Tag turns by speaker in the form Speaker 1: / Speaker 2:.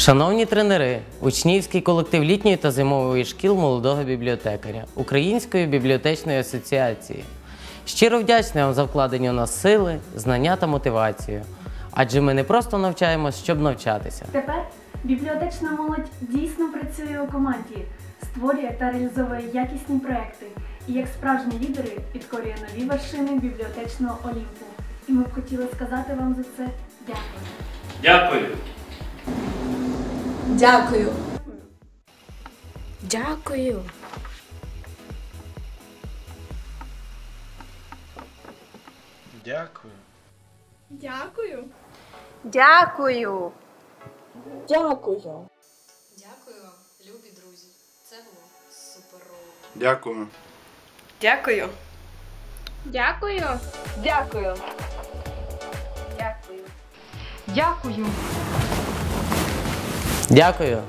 Speaker 1: Шановні тренери, учнівський колектив літньої та зимової шкіл молодого бібліотекаря Української бібліотечної асоціації. Щиро вдячний вам за вкладені у нас сили, знання та мотивацію. Адже ми не просто навчаємось, щоб навчатися.
Speaker 2: Тепер бібліотечна молодь дійсно працює у команді, створює та реалізовує якісні проекти і як справжні лідери підкорює нові вершини бібліотечного олімпу. І ми б хотіли сказати вам за це дякую.
Speaker 3: Дякую.
Speaker 4: Дякую.
Speaker 5: Дякую.
Speaker 6: Дякую.
Speaker 4: Дякую.
Speaker 7: Дякую.
Speaker 4: Дякую.
Speaker 8: Дякую вам, любі друзі. Це було суперово.
Speaker 6: Дякую.
Speaker 7: Дякую.
Speaker 4: Дякую.
Speaker 7: Дякую. Дякую.
Speaker 1: Дякую.